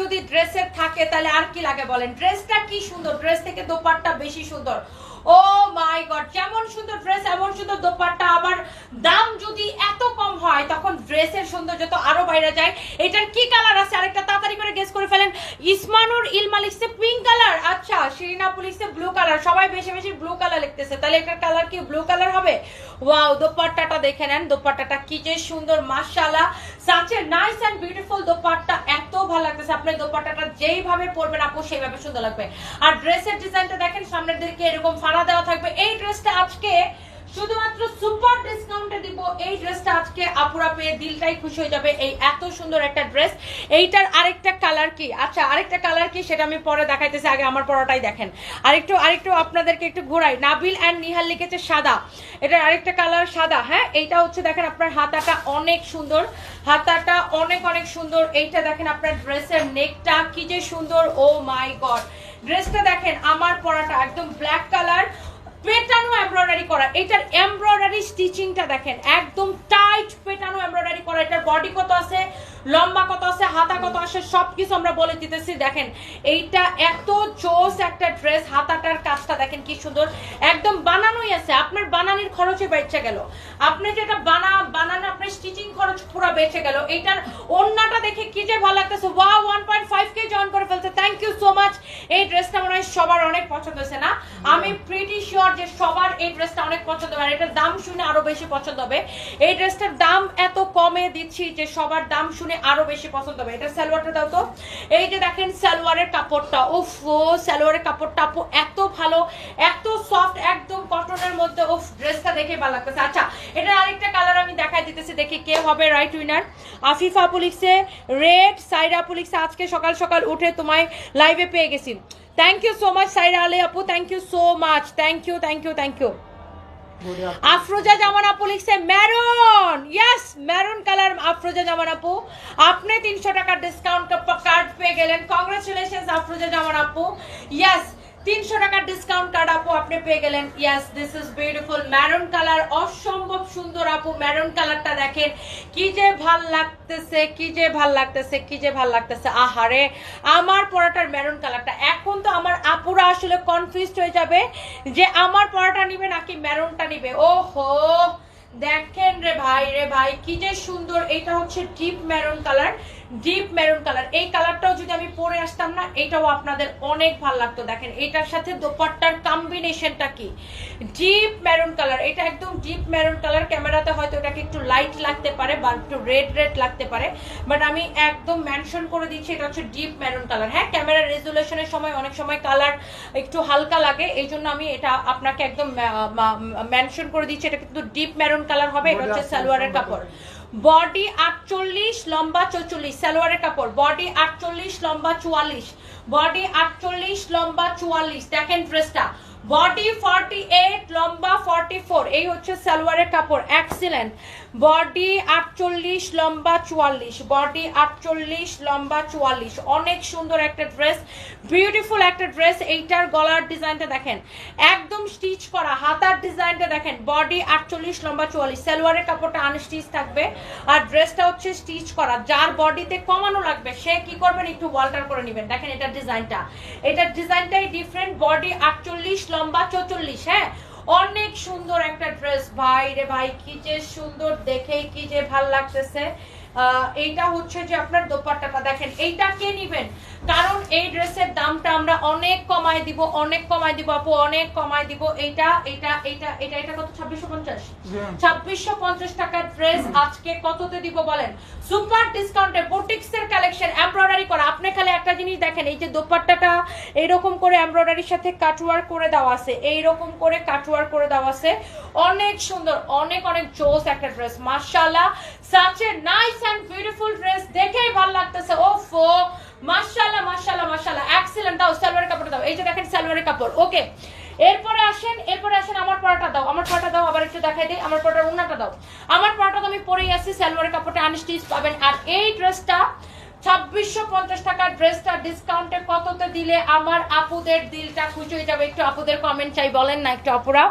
যদি ড্রেসের থাকে, তাহলে আর কি লাগে বলেন? ড্রেসটা কি সুন্দর? ড্রেস থেকে দোপাট্টা বেশি সুন্দর। ও মাই গড, যেমন সুন্দর ড্রেস, এমন সুন্দর দোপাট্টা। আবার দাম যদি এত কম হয়, তখন ড্রেসের সৌন্দর্য তো আরও বাইরে যায়। এটার কি কালার আছে? আরেকটা তাড়াতাড়ি করে গেস করে ফেলেন। ইসমানুর ইলমা লিখছে পিঙ্ক কালার আচ্ছা শিরিনা লিখছে ব্লু কালার সবাই বেশি বেশি ব্লু কালার লিখতেছে। তাহলে এটার কালার কি ব্লু কালার হবে? ওয়াও দোপাট্টাটা দেখে নেন। দোপাট্টাটা কি যে সুন্দর, মাশাআল্লাহ। দোপাট্টা, এত ভালো লাগতেছে। আপনি দোপাট্টাটা যেইভাবে আপু, সেইভাবে সুন্দর লাগবে। আর ড্রেসের ডিজাইনটা দেখেন, সামনের দিকে এরকম ফাড়া দেওয়া থাকবে। এই ড্রেসটা আজকে শুধুমাত্র সুপার ডিসকাউন্টে দিব এই ড্রেসটা। আজকে আপুরা পেয়ে দিলটাই খুশি হয়ে যাবে এই এত সুন্দর একটা ড্রেস। এইটার আরেকটা কালার কি? আচ্ছা আরেকটা কালার কি সেটা আমি পরে দেখাইতেছি, আগে আমার পরোটাই দেখেন। আরেকটু আরেকটু আপনাদেরকে একটু ঘোরাই। নাবিল অ্যান্ড নিহাল লিখেছে সাদা। এটার আরেকটা কালার সাদা হ্যাঁ? এইটা হচ্ছে দেখেন আপনার হাতাটা অনেক সুন্দর। হাতাটা অনেক অনেক সুন্দর। এইটা দেখেন আপনার ড্রেসের নেকটা কি যে সুন্দর। Oh my god. ড্রেসটা দেখেন, আমার পরাটা একদম ব্ল্যাক কালার। পেটানো এমব্রয়ডারি করা। এটার এমব্রয়ডারি স্টিচিংটা দেখেন, একদম টাইট পেটানো এমব্রয়ডারি করা। এটার বডি কত আছে, লম্বা কত আছে, হাতা কত আছে, সবকিছু আমরা বলে দিতেছি। দেখেন, এইটা এত জোস একটা ড্রেস হাতাটার কাজটা দেখেন কি সুন্দর। একদম বানানোই আছে, আপনার বানানির খরচে বেঁচে গেল। আপনি যেটা বানা, বানানো, আপনার স্টিচিং খরচ পুরো বেঁচে গেল। এইটার ওন্নাটা দেখে কি যে ভালো লাগতেছে। ওয়া one point five K join করে ফেলছে। থ্যাংক ইউ সো মাচ এই ড্রেসটা মনে হয় সবার অনেক পছন্দ হয়েছে না? আমি প্রিটি শিওর যে সবার এই ড্রেসটা অনেক পছন্দ হবে আর এটার দাম শুনে আরও বেশি পছন্দ হবে। এই ড্রেসটার দাম এত কমে দিচ্ছি যে সবার দাম শুনে আরও বেশি পছন্দ হবে। এটা সালোয়ারটা দাও তো। এই যে দেখেন সালোয়ারের কাপড়টা উফ ও সালোয়ারের কাপড়টা আপু এত ভালো এত সফট একদম কটনের মধ্যে উফ ড্রেসটা দেখে ভালো লাগতেছে। আচ্ছা এটা আরেকটা কালার আমি দেখাই দিতেছি দেখি কে হবে রাইট উইনার আফিফা আপু লিখছে রেড সাইরা আপু লিখছে আজকে সকাল সকাল উঠে তোমায় লাইভে পেয়ে গেছি। Thank you so much Saira Ali আপু thank you so much thank you thank you thank you Afroza Zaman আপু লিখছে maroon yes maroon colour Afroza Zaman আপু আপনি তিনশো টাকার ডিসকাউন্ট কার্ড পেয়ে গেলেন কংগ্রেচুলেশন আফরোজা জামান আপু ইয়েস তিনশো টাকার ডিসকাউন্ট কার্ড আপু আপনি পেয়ে গেলেন। Yes this is beautiful maroon colour অসম্ভব সুন্দর আপু। ম্যারুন কালারটা দেখেন, কি যে ভালো লাগতেছে, কি যে ভালো লাগতেছে, কি যে ভালো লাগতেছে। আহারে, আমার পরাটার ম্যারুন কালারটা এখন তো আমার আপুরা আসলে কনফিউজড হয়ে যাবে যে আমার পরাটা নিবে নাকি ম্যারুনটা নিবে। ওহো! দেখেন রে ভাই রে ভাই, কি যে সুন্দর। এটা হচ্ছে deep maroon colour deep maroon colour এই কালারটাও যদি আমি পরে আসতাম না, এটাও আপনাদের অনেক ভালো লাগতো। দেখেন, এটার সাথে দোপাট্টার কম্বিনেশনটা কি? ডিপ মেরুন কালার এটা একদম মেরুন কালার ক্যামেরাতে হয়তো এটাকে একটু লাইট লাগতে পারে বা একটু রেড রেড লাগতে পারে। বাট আমি একদম মেনশন করে দিচ্ছি এটা হচ্ছে ডিপ মেরুন কালার হ্যাঁ ক্যামেরার রেজুলেশনের সময় অনেক সময় কালার একটু হালকা লাগে এই জন্য আমি এটা আপনাকে একদম মেনশন করে দিচ্ছি। এটা কিন্তু ডিপ মেরুন কালার হবে এটা হচ্ছে সালোয়ারের কাপড়। বডি আটচল্লিশ লম্বা চৌচল্লিশ সালোয়ারের কাপড়। বডি আটচল্লিশ লম্বা চুয়াল্লিশ। বডি আটচল্লিশ লম্বা চুয়াল্লিশ। দেখেন ড্রেসটা বডি ফর্টি এইট লম্বা ফর্টি ফোর এই হচ্ছে সালোয়ারের কাপড় এক্সিলেন্ট বডি আটচল্লিশ, লম্বা চুয়াল্লিশ, বডি আটচল্লিশ, লম্বা চুয়াল্লিশ, অনেক সুন্দর একটা ড্রেস বিউটিফুল একটা ড্রেস এইটার গলার ডিজাইনটা দেখেন, একদম স্টিচ করা, হাতার ডিজাইনটা দেখেন, বডি আটচল্লিশ, লম্বা চুয়াল্লিশ, সালোয়ারের কাপড়টা আনস্টিচ থাকবে, আর ড্রেসটা হচ্ছে স্টিচ করা, যার বডিতে কমানো লাগবে, সে কি করবেন, একটু ওয়াল্টার করে নেবেন, দেখেন এটার ডিজাইনটা, এটার ডিজাইনটাই ডিফারেন্ট বডি আটচল্লিশ লম্বা চৌচল্লিশ হ্যাঁ? অনেক সুন্দর একটা ড্রেস ভাই রে ভাই, কি যে সুন্দর দেখেই, কি যে ভালো লাগতেছে। এইটা হচ্ছে যে আপনার দোপাট্টাটা দেখেন এইটা কে নিবেন? কারণ এই ড্রেসের দামটা আমরা অনেক কমায় দিব অনেক কমায় দিব আপু অনেক কমায় দিব। এইটা এটা এটা এটা এটা কত? ছাব্বিশশো পঞ্চাশ? ছাব্বিশশো পঞ্চাশ টাকার ড্রেস আজকে কততে দিব বলেন? সুপার ডিসকাউন্টে বুটিক্স এর কালেকশন এমব্রয়ডারি করা। আপনি খালি একটা জিনিস দেখেন এই যে দোপাট্টাটা এইরকম করে এমব্রয়ডারির সাথে কাটওয়ার করে দেওয়া আছে এইরকম করে কাটওয়ার করে দেওয়া আছে। অনেক সুন্দর অনেক অনেক জোস একটা ড্রেস মার্শাল্লাহ such a nice and beautiful dress দেখেই ভালো লাগতেছে। ওফো মার্শাল্লাহ মার্শাল্লাহ মার্শাল্লাহ এক্সিলেন্ট দাও, সালোয়ারের কাপড় দাও। এই যে দেখেন সালোয়ারের কাপড়। ওকে এরপরে আসেন এরপরে আসেন আমার পরাটা দাও। আমার পরাটা দাও, আবার একটু দেখাই দিই। আমার পরাটার উন্নাটা দাও। আমার পরাটা তো আমি পরেই আছি, সালোয়ারের কাপড়টা আনস্টিচ পাবেন। আর এই ড্রেসটা, ছাব্বিশশো পঞ্চাশ টাকার ড্রেসটা ডিসকাউন্টে কততে দিলে আমার আপুদের দিলটা খুশি হয়ে যাবে? একটু আপুদের কমেন্ট চাই, বলেন না একটু আপুরা